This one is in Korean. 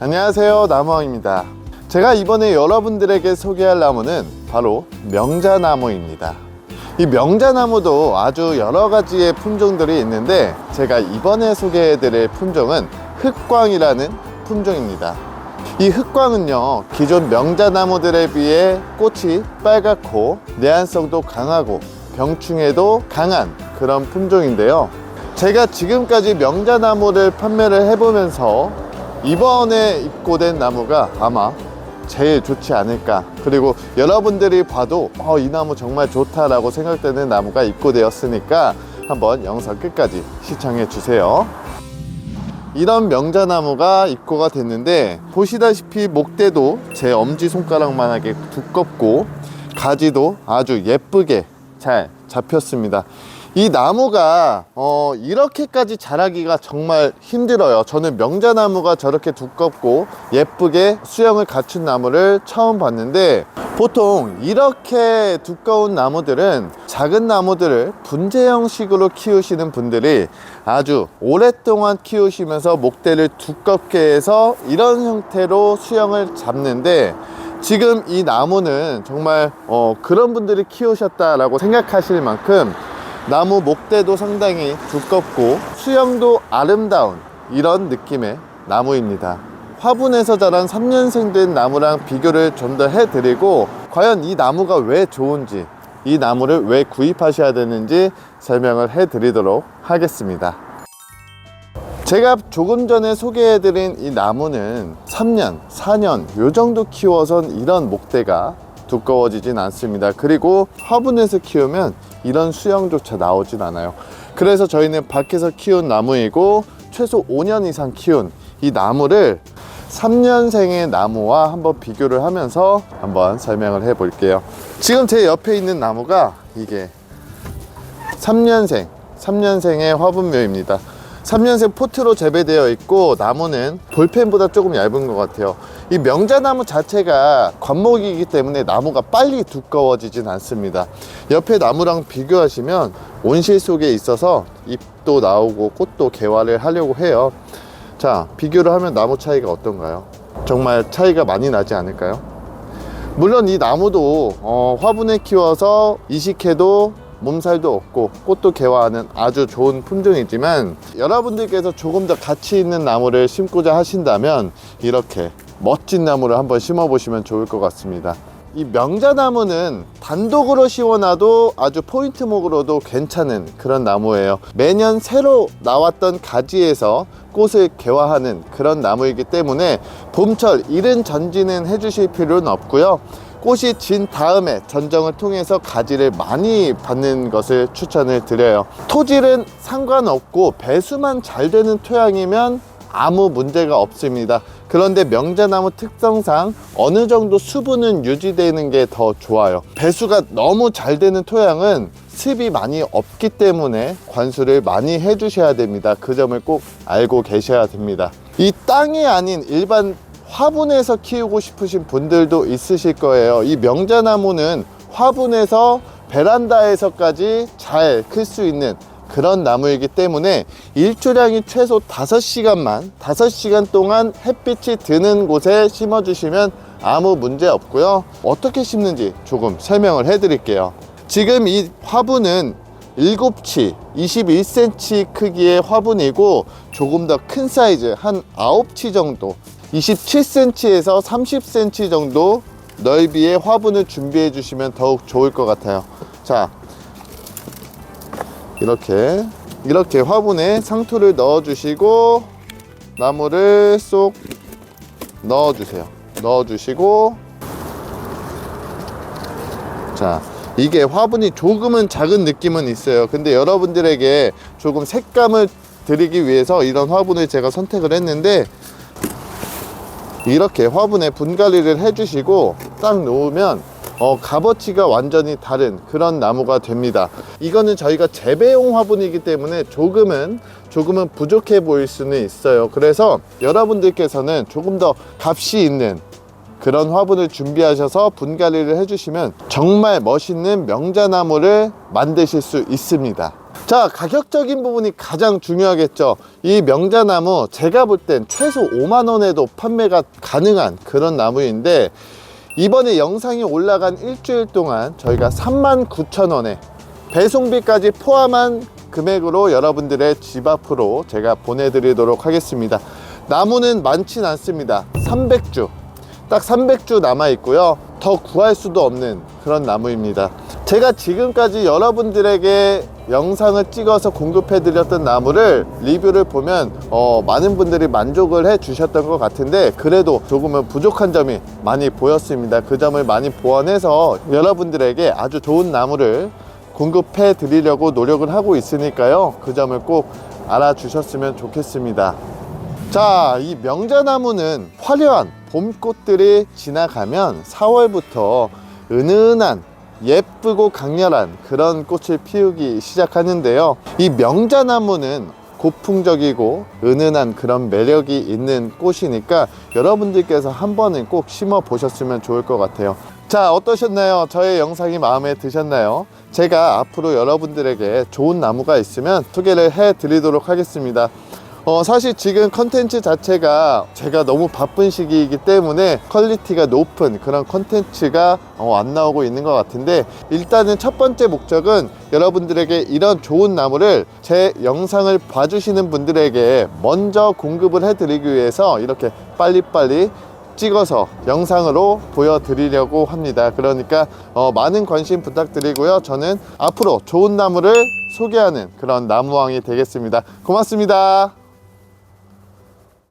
안녕하세요 나무왕입니다. 제가 이번에 여러분들에게 소개할 나무는 바로 명자나무입니다. 이 명자나무도 아주 여러 가지의 품종들이 있는데 제가 이번에 소개해드릴 품종은 흑광이라는 품종입니다. 이 흑광은요 기존 명자나무들에 비해 꽃이 빨갛고 내한성도 강하고 병충해도 강한 그런 품종인데요. 제가 지금까지 명자나무를 판매를 해보면서 이번에 입고된 나무가 아마 제일 좋지 않을까. 그리고 여러분들이 봐도 어, 이 나무 정말 좋다라고 생각되는 나무가 입고되었으니까 한번 영상 끝까지 시청해 주세요. 이런 명자나무가 입고가 됐는데 보시다시피 목대도 제 엄지손가락만하게 두껍고 가지도 아주 예쁘게 잘 잡혔습니다 이 나무가 어, 이렇게까지 자라기가 정말 힘들어요. 저는 명자나무가 저렇게 두껍고 예쁘게 수영을 갖춘 나무를 처음 봤는데 보통 이렇게 두꺼운 나무들은 작은 나무들을 분재 형식으로 키우시는 분들이 아주 오랫동안 키우시면서 목대를 두껍게 해서 이런 형태로 수영을 잡는데 지금 이 나무는 정말 어, 그런 분들이 키우셨다라고 생각하실 만큼 나무 목대도 상당히 두껍고 수영도 아름다운 이런 느낌의 나무입니다. 화분에서 자란 3년생 된 나무랑 비교를 좀 더 해드리고 과연 이 나무가 왜 좋은지 이 나무를 왜 구입하셔야 되는지 설명을 해드리도록 하겠습니다. 제가 조금 전에 소개해드린 이 나무는 3년, 4년 요 정도 키워선 이런 목대가 두꺼워지진 않습니다. 그리고 화분에서 키우면 이런 수영조차 나오진 않아요. 그래서 저희는 밖에서 키운 나무이고 최소 5년 이상 키운 이 나무를 3년생의 나무와 한번 비교를 하면서 한번 설명을 해 볼게요. 지금 제 옆에 있는 나무가 이게 3년생, 3년생의 화분묘입니다. 3년생 포트로 재배되어 있고 나무는 볼펜보다 조금 얇은 것 같아요. 이 명자나무 자체가 관목이기 때문에 나무가 빨리 두꺼워지진 않습니다. 옆에 나무랑 비교하시면 온실 속에 있어서 잎도 나오고 꽃도 개화를 하려고 해요. 자, 비교를 하면 나무 차이가 어떤가요? 정말 차이가 많이 나지 않을까요? 물론 이 나무도 어, 화분에 키워서 이식해도 몸살도 없고 꽃도 개화하는 아주 좋은 품종이지만 여러분들께서 조금 더 가치 있는 나무를 심고자 하신다면 이렇게 멋진 나무를 한번 심어 보시면 좋을 것 같습니다. 이 명자나무는 단독으로 심어놔도 아주 포인트목으로도 괜찮은 그런 나무예요. 매년 새로 나왔던 가지에서 꽃을 개화하는 그런 나무이기 때문에 봄철 이른 전지는 해주실 필요는 없고요 꽃이 진 다음에 전정을 통해서 가지를 많이 받는 것을 추천을 드려요. 토질은 상관없고 배수만 잘 되는 토양이면 아무 문제가 없습니다. 그런데 명자나무 특성상 어느 정도 수분은 유지되는 게 더 좋아요. 배수가 너무 잘 되는 토양은 습이 많이 없기 때문에 관수를 많이 해 주셔야 됩니다. 그 점을 꼭 알고 계셔야 됩니다. 이 땅이 아닌 일반 화분에서 키우고 싶으신 분들도 있으실 거예요. 이 명자나무는 화분에서 베란다에서까지 잘 클 수 있는 그런 나무이기 때문에 일조량이 최소 5시간만 5시간 동안 햇빛이 드는 곳에 심어 주시면 아무 문제 없고요. 어떻게 심는지 조금 설명을 해 드릴게요. 지금 이 화분은 7치 21cm 크기의 화분이고 조금 더 큰 사이즈 한 9치 정도 27cm에서 30cm 정도 넓이의 화분을 준비해 주시면 더욱 좋을 것 같아요. 자 이렇게 이렇게 화분에 상토를 넣어 주시고 나무를 쏙 넣어 주세요. 넣어 주시고. 자 이게 화분이 조금은 작은 느낌은 있어요. 근데 여러분들에게 조금 색감을 드리기 위해서 이런 화분을 제가 선택을 했는데 이렇게 화분에 분갈이를 해주시고 딱 놓으면 어, 값어치가 완전히 다른 그런 나무가 됩니다. 이거는 저희가 재배용 화분이기 때문에 조금은 조금은 부족해 보일 수는 있어요. 그래서 여러분들께서는 조금 더 값이 있는 그런 화분을 준비하셔서 분갈이를 해주시면 정말 멋있는 명자나무를 만드실 수 있습니다. 자, 가격적인 부분이 가장 중요하겠죠. 이 명자나무 제가 볼 땐 최소 5만 원에도 판매가 가능한 그런 나무인데 이번에 영상이 올라간 일주일 동안 저희가 3만 9천 원에 배송비까지 포함한 금액으로 여러분들의 집 앞으로 제가 보내드리도록 하겠습니다. 나무는 많진 않습니다. 300주. 딱 300주 남아 있고요. 더 구할 수도 없는 그런 나무입니다. 제가 지금까지 여러분들에게 영상을 찍어서 공급해 드렸던 나무를 리뷰를 보면 어, 많은 분들이 만족을 해 주셨던 것 같은데 그래도 조금은 부족한 점이 많이 보였습니다. 그 점을 많이 보완해서 여러분들에게 아주 좋은 나무를 공급해 드리려고 노력을 하고 있으니까요. 그 점을 꼭 알아주셨으면 좋겠습니다. 자, 이 명자나무는 화려한 봄꽃들이 지나가면 4월부터 은은한 예쁘고 강렬한 그런 꽃을 피우기 시작하는데요. 이 명자나무는 고풍적이고 은은한 그런 매력이 있는 꽃이니까 여러분들께서 한 번은 꼭 심어 보셨으면 좋을 것 같아요. 자, 어떠셨나요? 저의 영상이 마음에 드셨나요? 제가 앞으로 여러분들에게 좋은 나무가 있으면 소개를 해 드리도록 하겠습니다. 어, 사실 지금 컨텐츠 자체가 제가 너무 바쁜 시기이기 때문에 퀄리티가 높은 그런 컨텐츠가 어, 안 나오고 있는 것 같은데 일단은 첫 번째 목적은 여러분들에게 이런 좋은 나무를 제 영상을 봐주시는 분들에게 먼저 공급을 해드리기 위해서 이렇게 빨리빨리 찍어서 영상으로 보여드리려고 합니다. 그러니까 어, 많은 관심 부탁드리고요. 저는 앞으로 좋은 나무를 소개하는 그런 나무왕이 되겠습니다. 고맙습니다.